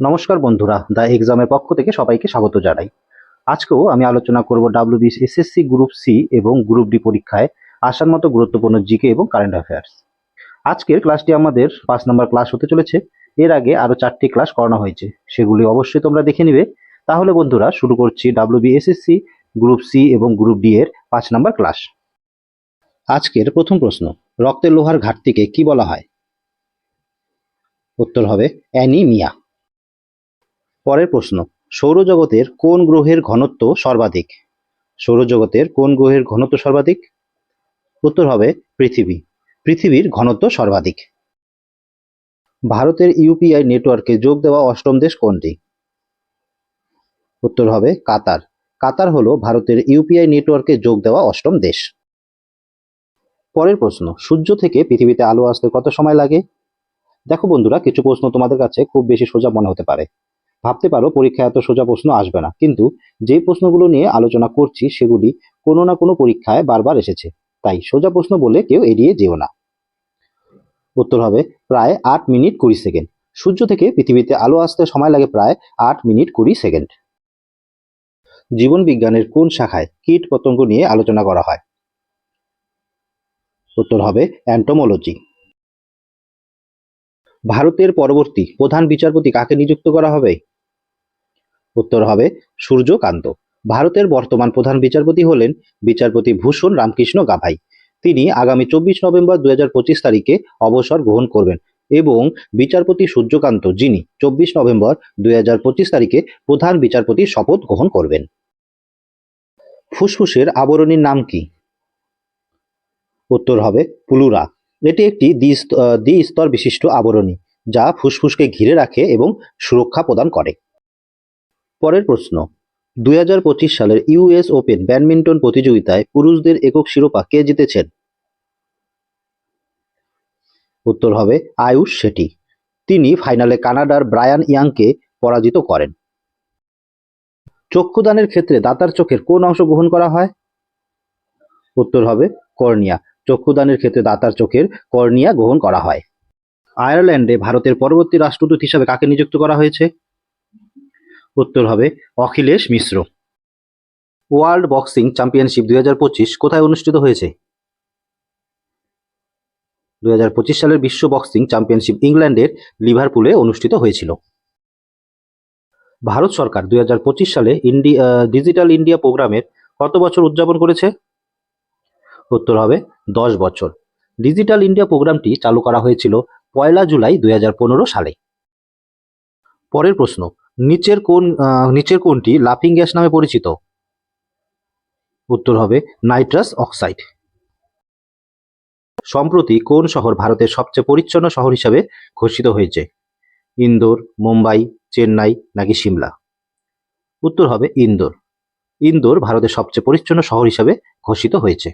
নমস্কার বন্ধুরা দ্য এক্সামের পক্ষ থেকে সবাইকে স্বাগত জানাই। আজকেও আমি আলোচনা করব W B S S S C group C এবং গ্রুপ ডি পরীক্ষায় আসার মতো গুরুত্বপূর্ণ জিকে এবং কারেন্ট অ্যাফেয়ার্স আজকের ক্লাসটি আমাদের পাঁচ নম্বর ক্লাস হতে চলেছে। এর আগে আরও চারটি ক্লাস করানো হয়েছে। সেগুলি অবশ্যই তোমরা দেখে নিবে। তাহলে বন্ধুরা, শুরু করছি W B S S C group C এবং গ্রুপ ডি এর পাঁচ নম্বর ক্লাস আজকের প্রথম প্রশ্ন, রক্তের লোহার ঘাটতিকে কি বলা হয়? উত্তর হবে অ্যানিমিয়া। পরের প্রশ্ন, সৌরজগতের কোন গ্রহের ঘনত্ব সর্বাধিক? সৌরজগতের কোন গ্রহের ঘনত্ব সর্বাধিক? উত্তর হবে পৃথিবী। পৃথিবীর ঘনত্ব সর্বাধিক। ভারতের ইউপিআই নেটওয়ার্কে যোগ দেওয়া অষ্টম দেশ কোনটি? উত্তর হবে কাতার। কাতার হলো ভারতের ইউপিআই নেটওয়ার্কে যোগ দেওয়া অষ্টম দেশ। পরের প্রশ্ন, সূর্য থেকে পৃথিবীতে আলো আসতে কত সময় লাগে? দেখো বন্ধুরা, কিছু প্রশ্ন তোমাদের কাছে খুব বেশি সোজা মনে হতে পারে। ভাবতে পারো, পরীক্ষায় এত সোজা প্রশ্ন আসবে না। কিন্তু যে প্রশ্নগুলো নিয়ে আলোচনা করছি, সেগুলি কোনো না কোনো পরীক্ষায় বারবার এসেছে। তাই সোজা প্রশ্ন বলে কেউ এড়িয়ে যেও না। উত্তর হবে, প্রায় আট মিনিট কুড়ি সেকেন্ড। সূর্য থেকে পৃথিবীতে আলো আসতে সময় লাগে প্রায় আট মিনিট কুড়ি সেকেন্ড। জীবন বিজ্ঞানের কোন শাখায় কীট পতঙ্গ নিয়ে আলোচনা করা হয়? উত্তর হবে, অ্যান্টোমোলজি। ভারতের পরবর্তী প্রধান বিচারপতি কাকে নিযুক্ত করা হবে? উত্তর হবে সূর্যকান্ত। ভারতের বর্তমান প্রধান বিচারপতি হলেন বিচারপতি ভূষণ রামকৃষ্ণ গাভাই। তিনি আগামী চব্বিশ নভেম্বর দুই হাজার পঁচিশ তারিখে অবসর গ্রহণ করবেন এবং বিচারপতি সূর্যকান্ত, যিনি চব্বিশ নভেম্বর দুই হাজার পঁচিশ তারিখে প্রধান বিচারপতির শপথ গ্রহণ করবেন। ফুসফুসের আবরণীর নাম কি? উত্তর হবে পুলুরা। এটি একটি দ্বিস্তর বিশিষ্ট আবরণী যা ফুসফুসকে ঘিরে রাখে এবং সুরক্ষা প্রদান করে। পরের প্রশ্ন, দুই হাজার পঁচিশ সালের ইউএস ওপেন ব্যাডমিন্টন প্রতিযোগিতায় পুরুষদের একক শিরোপা কে জিতেছেন? উত্তর হবে আয়ুষ শেঠি। তিনি ফাইনালে কানাডার ব্রায়ান ইয়াংকে পরাজিত করেন। চক্ষুদানের ক্ষেত্রে দাতার চোখের কোন অংশ গ্রহণ করা হয়? উত্তর হবে কর্নিয়া। চক্ষুদানের ক্ষেত্রে দাতার চোখের কর্নিয়া গ্রহণ করা হয়। আয়ারল্যান্ডে ভারতের পরবর্তী রাষ্ট্রদূত হিসাবে কাকে নিযুক্ত করা হয়েছে? উত্তর হবে Akhilesh Mishra. World boxing championship দুই হাজার পঁচিশ কোথায় অনুষ্ঠিত হয়েছে? দু হাজার পঁচিশ সালের বিশ্ব বক্সিং চ্যাম্পিয়নশিপ ইংল্যান্ডের লিভারপুলে অনুষ্ঠিত হয়েছিল। ভারত সরকার দুই হাজার পঁচিশ সালে ইন্ডিয়া ডিজিটাল ইন্ডিয়া প্রোগ্রামের কত বছর উদযাপন করেছে? উত্তর হবে দশ বছর। ডিজিটাল ইন্ডিয়া প্রোগ্রামটি চালু করা হয়েছিল পয়লা জুলাই দুই হাজার পনেরো সালে। পরের প্রশ্ন নিচের কোন নিচের কোনটি লাফিং গ্যাস নামে পরিচিত। উত্তর হবে নাইট্রাস অক্সাইড। সম্প্রতি কোন শহর ভারতের সবচেয়ে পরিচ্ছন্ন শহর হিসাবে ঘোষিত হয়েছে? ইন্দোর, মুম্বাই, চেন্নাই নাকি সিমলা? উত্তর হবে ইন্দোর। ইন্দোর ভারতের সবচেয়ে পরিচ্ছন্ন শহর হিসাবে ঘোষিত হয়েছে।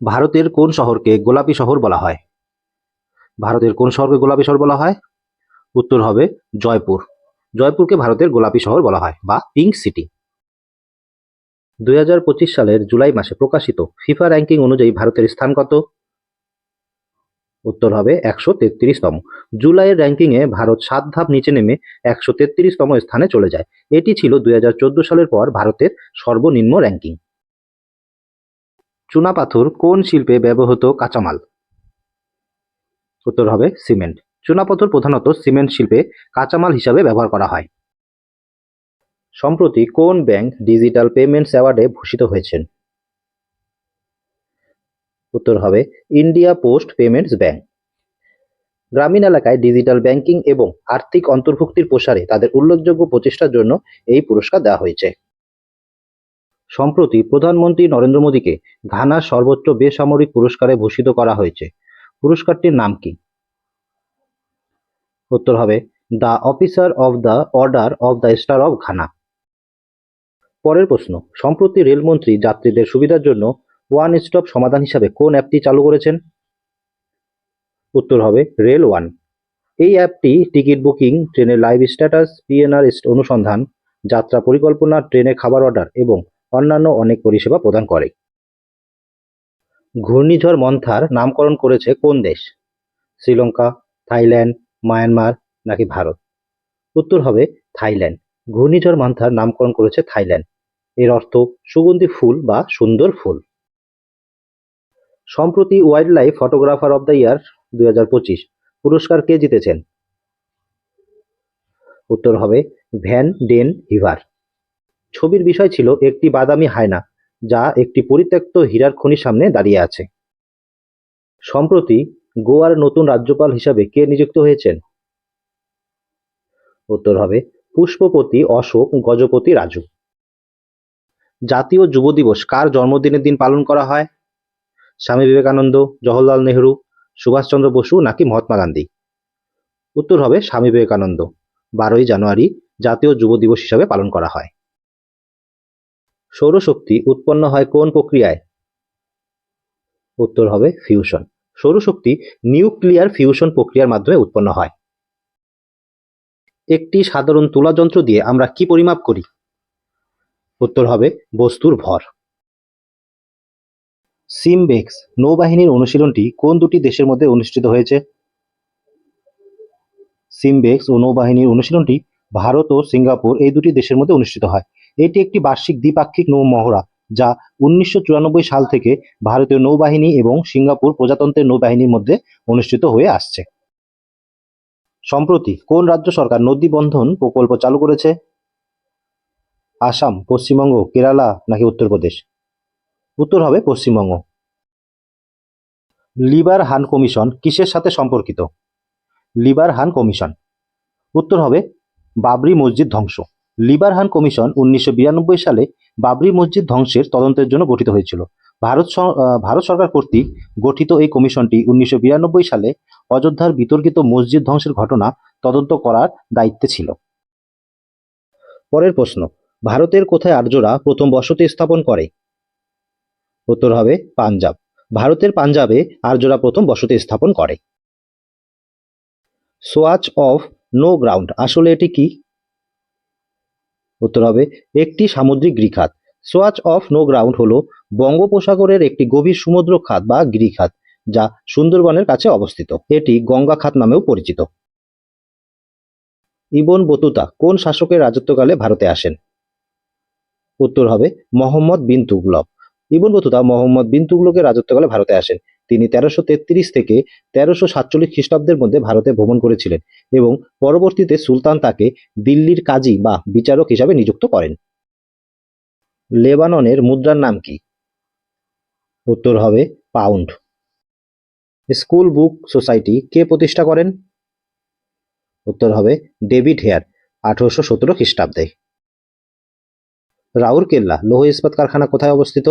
ভারতের কোন শহরকে গোলাপি শহর বলা হয়? ভারতের কোন শহরকে গোলাপি শহর বলা হয়? উত্তর হবে জয়পুর। জয়পুরকে ভারতের গোলাপি শহর বলা হয় বা পিঙ্ক সিটি। দুই হাজার পঁচিশ সালের জুলাই মাসে প্রকাশিত ফিফা র্যাঙ্কিং অনুযায়ী ভারতের স্থান কত? উত্তর হবে একশো তেত্রিশতম। জুলাইয়ের র্যাঙ্কিংয়ে ভারত সাত ধাপ নিচে নেমে একশো তেত্রিশতম স্থানে চলে যায়। এটি ছিল দুই হাজার চোদ্দ সালের পর ভারতের সর্বনিম্ন র্যাঙ্কিং। চুনাপাথর কোন শিল্পে ব্যবহৃত কাঁচামাল? উত্তর হবে সিমেন্ট। চুনাপাথর প্রধানত সিমেন্ট শিল্পে কাঁচামাল হিসাবে ব্যবহার করা হয়। সম্প্রতি কোন ব্যাংক ডিজিটাল পেমেন্টস অ্যাওয়ার্ডে ভূষিত হয়েছেন? উত্তর হবে ইন্ডিয়া পোস্ট পেমেন্টস ব্যাংক। গ্রামীণ এলাকায় ডিজিটাল ব্যাংকিং এবং আর্থিক অন্তর্ভুক্তির প্রসারে তাদের উল্লেখযোগ্য প্রচেষ্টার জন্য এই পুরস্কার দেওয়া হয়েছে। সম্প্রতি প্রধানমন্ত্রী নরেন্দ্র মোদীকে ঘানার সর্বোচ্চ বেসামরিক পুরস্কারে ভূষিত করা হয়েছে। পুরস্কারটির নাম কি? উত্তর হবে the officer of the order of the star of Ghana পরের প্রশ্ন, সম্প্রতি রেলমন্ত্রী যাত্রীদের সুবিধার জন্য ওয়ান স্টপ সমাধান হিসাবে কোন অ্যাপটি চালু করেছেন? উত্তর হবে রেল ওয়ান এই অ্যাপটি টিকিট বুকিং, ট্রেনের live status P N R অনুসন্ধান, যাত্রা পরিকল্পনা ট্রেনে খাবার অর্ডার এবং অন্যান্য অনেক পরিষেবা প্রদান করে। ঘূর্ণিঝড় মন্থার নামকরণ করেছে কোন দেশ? শ্রীলঙ্কা, থাইল্যান্ড মায়ানমার নাকি ভারত? উত্তর হবে থাইল্যান্ড। ঘূর্ণিঝড় মান্থার নামকরণ করেছে থাইল্যান্ড। এর অর্থ সুগন্ধি ফুল বা সুন্দর ফুল। সম্প্রতি wildlife photographer of the year দুই হাজার পঁচিশ পুরস্কার কে জিতেছেন? উত্তর হবে ভ্যান ডেন হিভার। ছবির বিষয় ছিল একটি বাদামি হায়না যা একটি পরিত্যক্ত হীরার খনির সামনে দাঁড়িয়ে আছে। সম্প্রতি গোয়ার নতুন রাজ্যপাল হিসাবে কে নিযুক্ত হয়েছেন? উত্তর হবে পুষ্পপতি অশোক গজপতি রাজু। জাতীয় যুব দিবস কার জন্মদিনের দিন পালন করা হয়? স্বামী বিবেকানন্দ, জওহরলাল নেহরু, সুভাষচন্দ্র বসু নাকি মহাত্মা গান্ধী? উত্তর হবে স্বামী বিবেকানন্দ। বারোই জানুয়ারি জাতীয় যুব দিবস হিসাবে পালন করা হয়। সৌরশক্তি উৎপন্ন হয় কোন প্রক্রিয়ায়? উত্তর হবে ফিউশন। সৌরশক্তি নিউক্লিয়ার ফিউশন প্রক্রিয়ার মাধ্যমে উৎপন্ন হয়। একটি সাধারণ তুলা যন্ত্র দিয়ে আমরা কি পরিমাপ করি? উত্তর হবে বস্তুর ভর। সিমবেক্স নৌবাহিনীর অনুশীলনটি কোন দুটি দেশের মধ্যে অনুষ্ঠিত হয়েছে? সিমবেক্স ও নৌবাহিনীর অনুশীলনটি ভারত ও সিঙ্গাপুর এই দুটি দেশের মধ্যে অনুষ্ঠিত হয়। এটি একটি বার্ষিক দ্বিপাক্ষিক নৌ মহড়া যা উনিশশো চুরানব্বই সাল থেকে ভারতীয় নৌবাহিনী এবং সিঙ্গাপুর প্রজাতন্ত্রের নৌবাহিনীর মধ্যে অনুষ্ঠিত হয়ে আসছে। সম্প্রতি কোন রাজ্য সরকার নদী বন্ধন প্রকল্প চালু করেছে? আসাম, পশ্চিমবঙ্গ, কেরালা নাকি উত্তরপ্রদেশ? উত্তর হবে পশ্চিমবঙ্গ। লিবার হান কমিশন কিসের সাথে সম্পর্কিত? লিবার হান কমিশন। উত্তর হবে বাবরি মসজিদ ধ্বংস। লিবার হান কমিশন উনিশশো বিরানব্বই সালে বাবরি মসজিদ ধ্বংসের তদন্তের জন্য গঠিত হয়েছিল। ভারত ভারত সরকার কর্তৃক গঠিত এই কমিশনটি উনিশশো বিরানব্বই সালে অযোধ্যার বিতর্কিত মসজিদ ধ্বংসের ঘটনা তদন্ত করার দায়িত্বে ছিল। পরের প্রশ্ন, ভারতের কোথায় আর্যরা প্রথম বসতি স্থাপন করে? উত্তর হবে, পাঞ্জাব। ভারতের পাঞ্জাবে আর্যরা প্রথম বসতি স্থাপন করে। সোয়াচ অফ নো গ্রাউন্ড, আসলে এটি কি? উত্তর হবে, একটি সামুদ্রিক গৃখাত সোয়াচ অফ নো গ্রাউন্ড হলো বঙ্গোপসাগরের একটি গভীর সমুদ্র খাত বা গিরিখাত যা সুন্দরবনের কাছে অবস্থিত। এটি গঙ্গা খাত নামেও পরিচিত। ইবন বতুতা কোন শাসকের রাজত্বকালে ভারতে আসেন? উত্তর হবে, মোহাম্মদ বিন তুগলক। ইবন বতুতা মোহাম্মদ বিন তুগলকের রাজত্বকালে ভারতে আসেন। তিনি তেরোশো তেত্রিশ থেকে তেরোশো সাতচল্লিশ খ্রিস্টাব্দের মধ্যে ভারতে ভ্রমণ করেছিলেন এবং পরবর্তীতে সুলতান তাকে দিল্লির কাজী বা বিচারক হিসাবে নিযুক্ত করেন। লেবাননের মুদ্রার নাম কি? উত্তর হবে পাউন্ড। স্কুল বুক সোসাইটি কে প্রতিষ্ঠা করেন? উত্তর হবে ডেভিড হেয়ার, আঠারোশো সতেরো খ্রিস্টাব্দে। রাউরকেল্লা, লৌহ ইস্পাত কারখানা কোথায় অবস্থিত?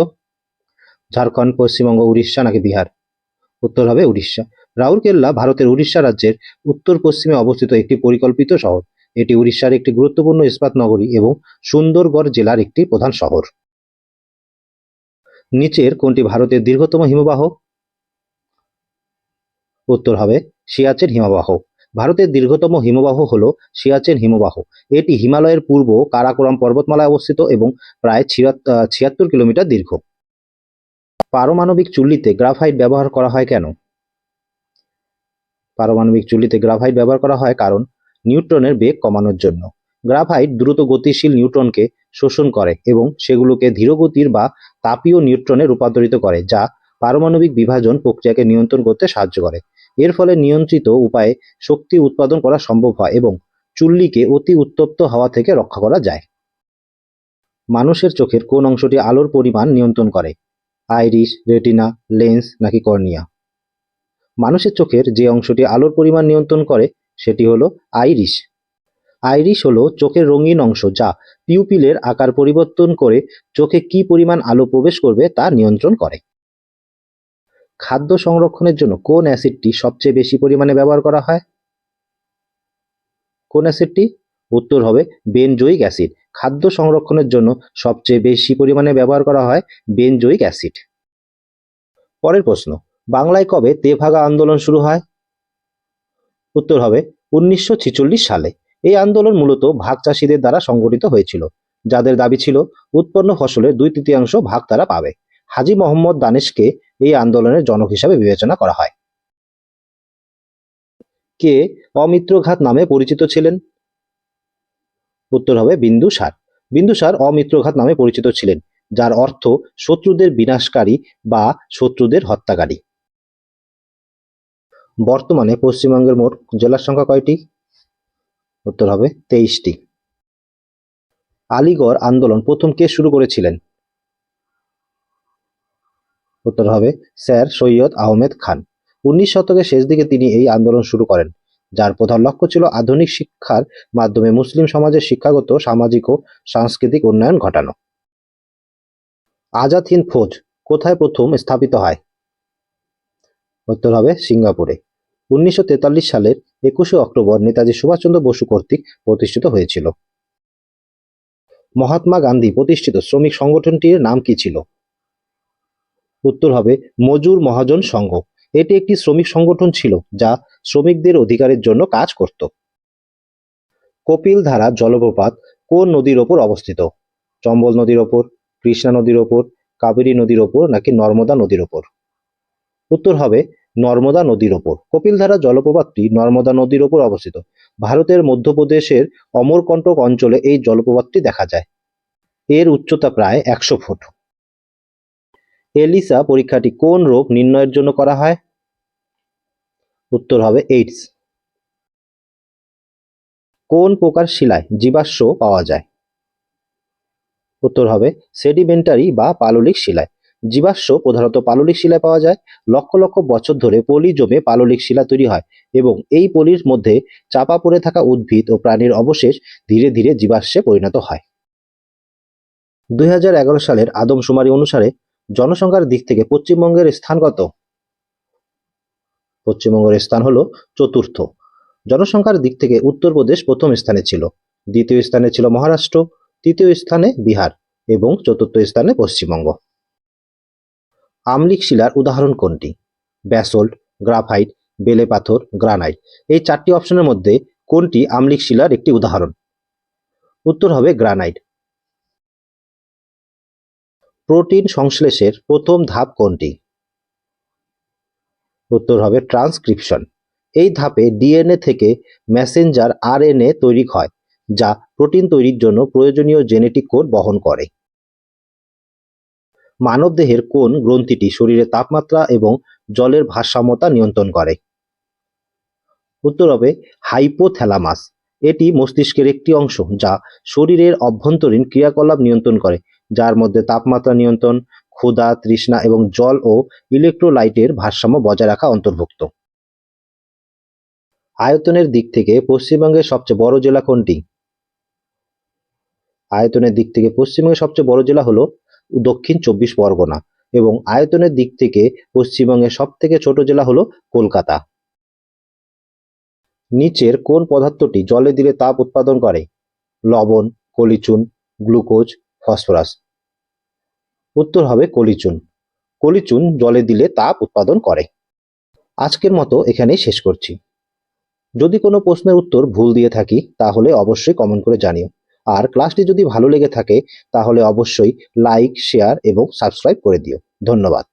ঝাড়খণ্ড, পশ্চিমবঙ্গ, উড়িষ্যা নাকি বিহার? উত্তর হবে উড়িষ্যা। রাউরকেল্লা ভারতের উড়িষ্যা রাজ্যের উত্তর পশ্চিমে অবস্থিত একটি পরিকল্পিত শহর। এটি উড়িষ্যার একটি গুরুত্বপূর্ণ ইস্পাত নগরী এবং সুন্দরগড় জেলার একটি প্রধান শহর। নিচের কোনটি ভারতের দীর্ঘতম হিমবাহ? উত্তর হবে সিয়াচেন হিমবাহ। ভারতের দীর্ঘতম হিমবাহ হল সিয়াচেন হিমবাহ। এটি হিমালয়ের পূর্ব কারাকোরাম পর্বতমালায় অবস্থিত এবং প্রায় ছিয়াত্তর কিলোমিটার দীর্ঘ। পারমাণবিক চুল্লিতে গ্রাফাইট ব্যবহার করা হয় কেন? পারমাণবিক চুল্লিতে গ্রাফাইট ব্যবহার করা হয় কারণ নিউট্রনের বেগ কমানোর জন্য। গ্রাফাইট দ্রুত গতিশীল নিউট্রনকে শোষণ করে এবং সেগুলোকে ধীরগতির বা তাপীয় নিউট্রনে রূপান্তরিত করে, যা পারমাণবিক বিভাজন প্রক্রিয়াকে নিয়ন্ত্রণ করতে সাহায্য করে। এর ফলে নিয়ন্ত্রিত উপায়ে শক্তি উৎপাদন করা সম্ভব হয় এবং চুল্লিকে অতি উত্তপ্ত হওয়া থেকে রক্ষা করা যায়। মানুষের চোখের কোন অংশটি আলোর পরিমাণ নিয়ন্ত্রণ করে? আইরিশ, রেটিনা, লেন্স নাকি কর্নিয়া? মানুষের চোখের যে অংশটি আলোর পরিমাণ নিয়ন্ত্রণ করে, সেটি হলো আইরিশ। আইরিশ হলো চোখের রঙিন অংশ যা পিউপিলের আকার পরিবর্তন করে চোখে কি পরিমাণ আলো প্রবেশ করবে তা নিয়ন্ত্রণ করে। খাদ্য সংরক্ষণের জন্য কোন অ্যাসিডটি সবচেয়ে বেশি পরিমাণে ব্যবহার করা হয়? কোন অ্যাসিডটি? উত্তর হবে বেনজোইক অ্যাসিড। খাদ্য সংরক্ষণের জন্য সবচেয়ে বেশি পরিমাণে ব্যবহার করা হয় বেনজোইক অ্যাসিড। পরের প্রশ্ন, বাংলায় কবে তেভাগা আন্দোলন শুরু হয়? উত্তর হবে উনিশশো ছেচল্লিশ সালে। এই আন্দোলন মূলত ভাগ চাষীদের দ্বারা সংগঠিত হয়েছিল, যাদের দাবি ছিল উৎপন্ন ফসলের দুই তৃতীয়াংশ ভাগ তারা পাবে। হাজী মোহাম্মদ দানেশকে এই আন্দোলনের জনক হিসাবে বিবেচনা করা হয়। কে অমিত্রঘাত নামে পরিচিত ছিলেন? উত্তর হবে বিন্দুসার বিন্দুসার অমিত্রঘাত নামে পরিচিত ছিলেন, যার অর্থ শত্রুদের বিনাশকারী বা শত্রুদের হত্যাকারী। বর্তমানে পশ্চিমবঙ্গের মোট জেলার সংখ্যা কয়টি? উত্তর হবে তেইশটি। আলিগড় আন্দোলন প্রথম কে শুরু করেছিলেন? উত্তর হবে স্যার সৈয়দ আহমেদ খান। উনিশ শতকের শেষ দিকে তিনি এই আন্দোলন শুরু করেন। যার প্রধান লক্ষ্য ছিল আধুনিক শিক্ষার মাধ্যমে মুসলিম সমাজের শিক্ষাগত, সামাজিক ও সাংস্কৃতিক উন্নয়ন ঘটানো। আজাদ হিন্দ ফৌজ কোথায় প্রথম স্থাপিত হয়? উত্তর হবে সিঙ্গাপুরে। উনিশশো তেতাল্লিশ সালের একুশে অক্টোবর নেতাজি সুভাষচন্দ্র বসু কর্তৃক প্রতিষ্ঠিত হয়েছিল। মহাত্মা গান্ধী প্রতিষ্ঠিত শ্রমিক সংগঠনটির নাম কি ছিল? উত্তর হবে মজুর মহাজন সংঘ। এটি একটি শ্রমিক সংগঠন ছিল যা শ্রমিকদের অধিকারের জন্য কাজ করত। কপিলধারা জলপ্রপাত কোন নদীর ওপর অবস্থিত? চম্বল নদীর ওপর, কৃষ্ণা নদীর ওপর, কাবেরী নদীর ওপর নাকি নর্মদা নদীর ওপর? উত্তর হবে নর্মদা নদীর ওপর। কপিলধারা জলপ্রপাতটি নর্মদা নদীর ওপর অবস্থিত। ভারতের মধ্যপ্রদেশের অমরকণ্টক অঞ্চলে এই জলপ্রপাতটি দেখা যায়। এর উচ্চতা প্রায় একশো ফুট। এলিসা পরীক্ষাটি কোন রোগ নির্ণয়ের জন্য করা হয়? উত্তর হবে এইডস। কোন প্রকার শিলায় জীবাশ্ম পাওয়া যায়? উত্তর হবে সেডিমেন্টারি বা পাললিক শিলায়। জীবাশ্ম প্রধানত পাললিক শিলায় পাওয়া যায়। লক্ষ লক্ষ বছর ধরে পলি জমে পাললিক শিলা তৈরি হয় এবং এই পলির মধ্যে চাপা পড়ে থাকা উদ্ভিদ ও প্রাণীর অবশেষ ধীরে ধীরে জীবাশ্মে পরিণত হয়। দুই হাজার এগারো সালের আদমশুমারি অনুসারে জনসংখ্যার দিক থেকে পশ্চিমবঙ্গের স্থান কত? পশ্চিমবঙ্গের স্থান হলো চতুর্থ। জনসংখ্যার দিক থেকে উত্তরপ্রদেশ প্রথম স্থানে ছিল। দ্বিতীয় স্থানে ছিল মহারাষ্ট্র, তৃতীয় স্থানে বিহার এবং চতুর্থ স্থানে পশ্চিমবঙ্গ। আমলিক শিলার উদাহরণ কোনটি? ব্যাসল্ট, গ্রাফাইট, বেলে পাথর, গ্রানাইট। এই চারটি অপশনের মধ্যে কোনটি আমলিক শিলার একটি উদাহরণ? উত্তর হবে গ্রানাইট। প্রোটিন সংশ্লেষের প্রথম ধাপ কোনটি? উত্তর হবে ট্রান্সক্রিপশন। এই ধাপে ডিএনএ থেকে মেসেঞ্জার আরএনএ তৈরি হয়, যা প্রোটিন তৈরির জন্য প্রয়োজনীয় জেনেটিক কোড বহন করে। মানবদেহের কোন গ্রন্থিটি শরীরের তাপমাত্রা এবং জলের ভারসাম্যতা নিয়ন্ত্রণ করে? উত্তর হবে হাইপোথ্যালামাস। এটি মস্তিষ্কের একটি অংশ যা শরীরের অভ্যন্তরীণ ক্রিয়াকলাপ নিয়ন্ত্রণ করে যার মধ্যে তাপমাত্রা নিয়ন্ত্রণ, ক্ষুধা, তৃষ্ণা এবং জল ও ইলেকট্রোলাইটের ভারসাম্য বজায় রাখা অন্তর্ভুক্ত। আয়তনের দিক থেকে পশ্চিমবঙ্গের সবচেয়ে বড় জেলা কোনটি? আয়তনের দিক থেকে পশ্চিমবঙ্গের সবচেয়ে বড় জেলা হলো দক্ষিণ চব্বিশ পরগনা এবং আয়তনের দিক থেকে পশ্চিমবঙ্গের সব থেকে ছোট জেলা হলো কলকাতা। নিচের কোন পদার্থটি জলে দিলে তাপ উৎপাদন করে? লবণ, কলিচুন, গ্লুকোজ, ফসফরাস। উত্তর হবে কলিচুন। কলিচুন জলে দিলে তাপ উৎপাদন করে। আজকের মতো এখানেই শেষ করছি। যদি কোনো প্রশ্নের উত্তর ভুল দিয়ে থাকি, তাহলে অবশ্যই কমেন্ট করে জানিও। আর ক্লাসটি যদি ভালো লেগে থাকে, তাহলে অবশ্যই লাইক শেয়ার এবং সাবস্ক্রাইব করে দিও। ধন্যবাদ।